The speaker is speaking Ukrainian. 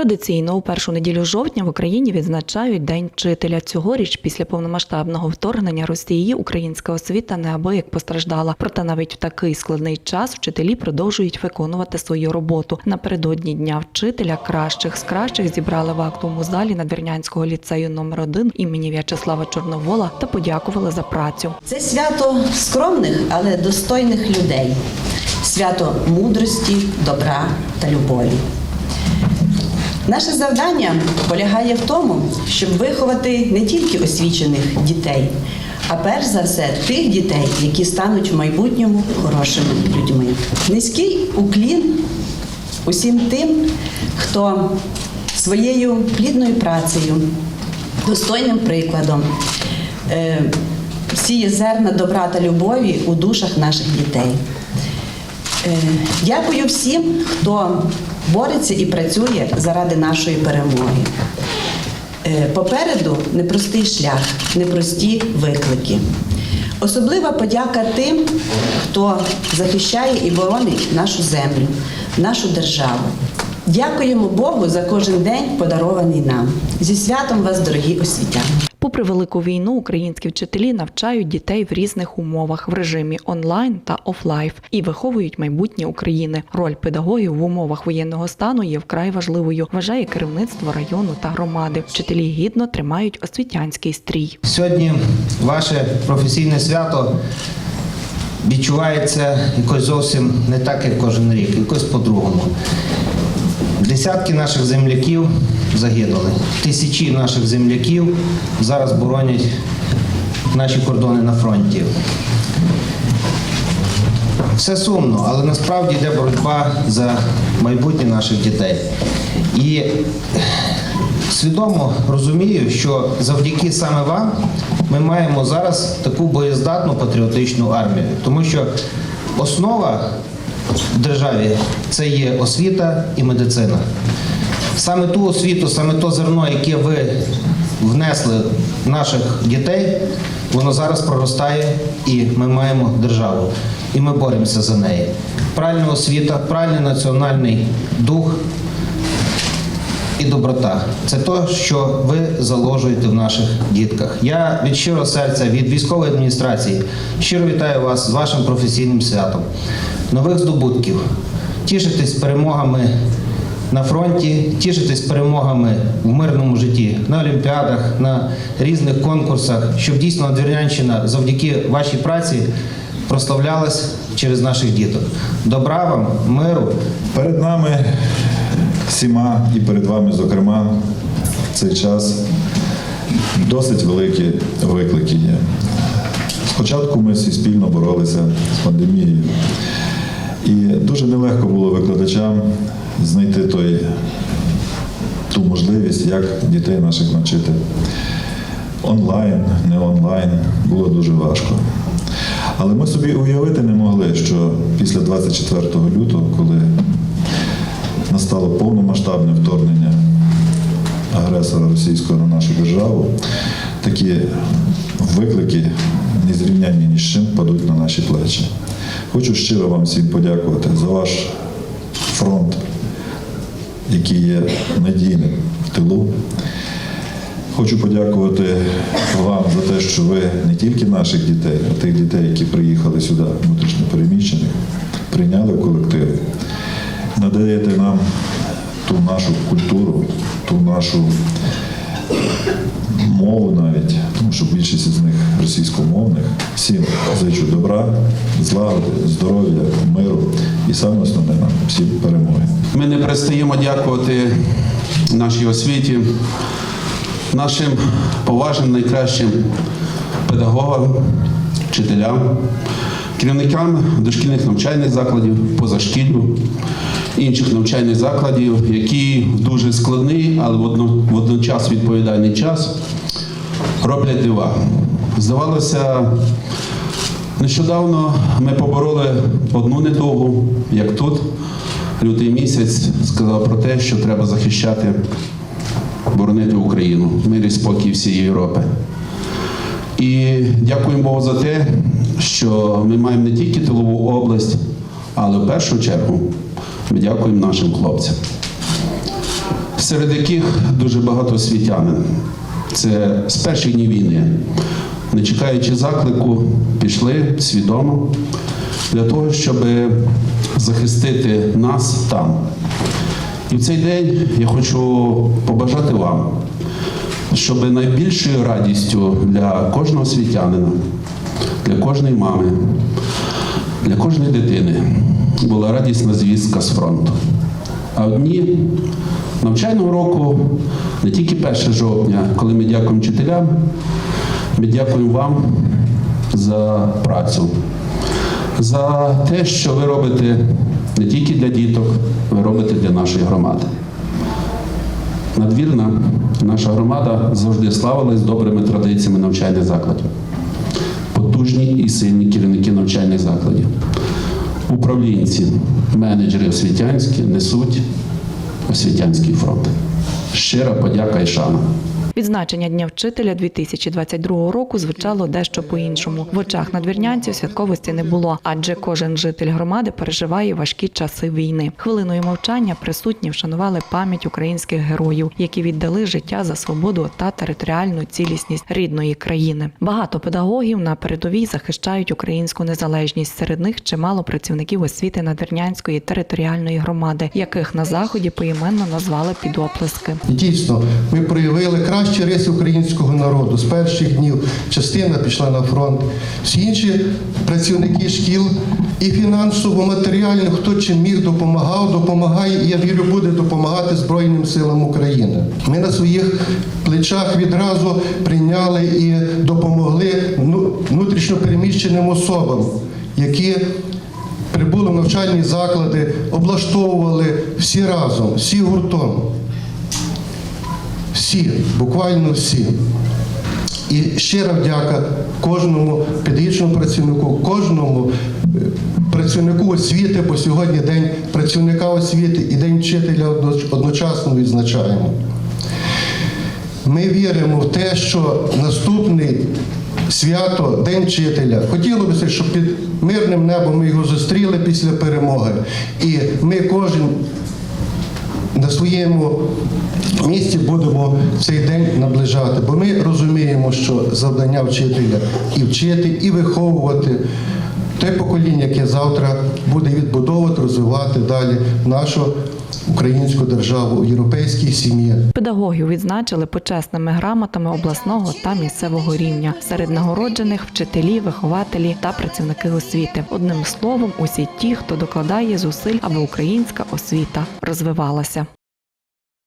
Традиційно у першу неділю жовтня в Україні відзначають День вчителя. Цьогоріч, після повномасштабного вторгнення Росії, українська освіта неабияк постраждала. Проте навіть в такий складний час вчителі продовжують виконувати свою роботу. Напередодні дня вчителя кращих з кращих зібрали в актовому залі Надвірнянського ліцею номер 1 імені В'ячеслава Чорновола та подякували за працю. Це свято скромних, але достойних людей, свято мудрості, добра та любові. Наше завдання полягає в тому, щоб виховати не тільки освічених дітей, а перш за все тих дітей, які стануть в майбутньому хорошими людьми. Низький уклін усім тим, хто своєю плідною працею, достойним прикладом е, сіє зерна добра та любові у душах наших дітей. Е, Дякую всім, хто бореться і працює заради нашої перемоги. Е, Попереду непростий шлях, непрості виклики. Особлива подяка тим, хто захищає і боронить нашу землю, нашу державу. Дякуємо Богу за кожен день, подарований нам. Зі святом вас, дорогі освітяни! Попри велику війну, українські вчителі навчають дітей в різних умовах в режимі онлайн та офлайф і виховують майбутнє України. Роль педагогів в умовах воєнного стану є вкрай важливою. Вважає керівництво району та громади. Вчителі гідно тримають освітянський стрій. Сьогодні ваше професійне свято відчувається якось зовсім не так, як кожен рік, якось по-другому. Десятки наших земляків загинули. Тисячі наших земляків зараз боронять наші кордони на фронті. Все сумно, але насправді йде боротьба за майбутнє наших дітей. І свідомо розумію, що завдяки саме вам ми маємо зараз таку боєздатну патріотичну армію, тому що основа в державі це є освіта і медицина. Саме ту освіту, саме то зерно, яке ви внесли наших дітей, воно зараз проростає, і ми маємо державу. І ми боремося за неї. Правильна освіта, правильний національний дух і доброта це те, що ви заложуєте в наших дітках. Я від щирого серця, від військової адміністрації щиро вітаю вас з вашим професійним святом, нових здобутків. Тішитесь перемогами на фронті, тішитесь перемогами в мирному житті, на олімпіадах, на різних конкурсах, щоб дійсно Надвірнянщина завдяки вашій праці прославлялась через наших діток. Добра вам, миру, Перед нами всіма і перед вами, зокрема, в цей час досить великі виклики є. Спочатку ми всі спільно боролися з пандемією, і дуже нелегко було викладачам знайти той, ту можливість, як дітей наших навчити. Онлайн, не онлайн, було дуже важко. Але ми собі уявити не могли, що після 24 лютого, коли настало повномасштабне вторгнення агресора російського на нашу державу, такі виклики незрівнянні ні з чим падуть на наші плечі. Хочу щиро вам всім подякувати за ваш фронт, який є надійним в тилу. Хочу подякувати вам за те, що ви не тільки наших дітей, а тих дітей, які приїхали сюди, внутрішньо переміщених, прийняли в колективи, надаєте нам ту нашу культуру, ту нашу мову навіть, тому що більшість з них російськомовних. Всім зичу добра, злагоди, здоров'я, миру і саме основне нам всім перемоги. Ми не перестаємо дякувати нашій освіті, нашим поважним найкращим педагогам, вчителям, керівникам дошкільних навчальних закладів, позашкіллю, інших навчальних закладів, які в дуже складний, але водночас відповідальний час роблять дива. Здавалося, Нещодавно ми побороли одну недугу, як тут. Лютий місяць сказав про те, що треба захищати, боронити Україну, мир і спокій всієї Європи. І дякуємо Богу за те, що ми маємо не тільки тилову область, але в першу чергу ми дякуємо нашим хлопцям. серед яких дуже багато освітянин. Це з перших днів війни, не чекаючи заклику, пішли свідомо для того, щоб захистити нас там. І в цей день я хочу побажати вам, щоб найбільшою радістю для кожного світянина, для кожної мами, для кожної дитини була радісна звістка з фронту. А в дні навчального року, не тільки 1 жовтня, коли ми дякуємо вчителям, ми дякуємо вам за працю, за те, що ви робите не тільки для діток, ви робите для нашої громади. Надвірна наша громада завжди славилась добрими традиціями навчальних закладів. Потужні і сильні керівники навчальних закладів. Управлінці, менеджери освітянські несуть освітянський фронт. Щира подяка і шана. Відзначення Дня вчителя 2022 року звучало дещо по-іншому. В очах надвірнянців святковості не було, адже кожен житель громади переживає важкі часи війни. Хвилиною мовчання присутні вшанували пам'ять українських героїв, які віддали життя за свободу та територіальну цілісність рідної країни. Багато педагогів на передовій захищають українську незалежність. Серед них чимало працівників освіти Надвірнянської територіальної громади, яких на заході поіменно назвали під оплески. І дійсно, ми проявили кращі риси українського народу. З перших днів частина пішла на фронт. Всі інші працівники шкіл і фінансово, матеріально, хто чим міг допомагав, допомагає і я вірю, буде допомагати Збройним силам України. Ми на своїх плечах відразу прийняли і допомогли ну, внутрішньо переміщеним особам, які прибули в навчальні заклади, облаштовували всі разом, всі гуртом. Всі, буквально всі. І щира вдяка кожному педагогічному працівнику, кожному е, працівнику освіти, бо сьогодні День працівника освіти і День вчителя одночасно відзначаємо. Ми віримо в те, що наступний свято, День вчителя, хотілося б, щоб під мирним небом ми його зустріли після перемоги. І ми кожен на своєму місці будемо цей день наближати, бо ми розуміємо, що завдання вчителя і вчити, і виховувати те покоління, яке завтра буде відбудовувати, розвивати далі нашу українську державу у європейській сім'ї. Педагогів відзначили почесними грамотами обласного та місцевого рівня. Серед нагороджених вчителі, вихователі та працівники освіти. Одним словом, усі ті, хто докладає зусиль, аби українська освіта розвивалася.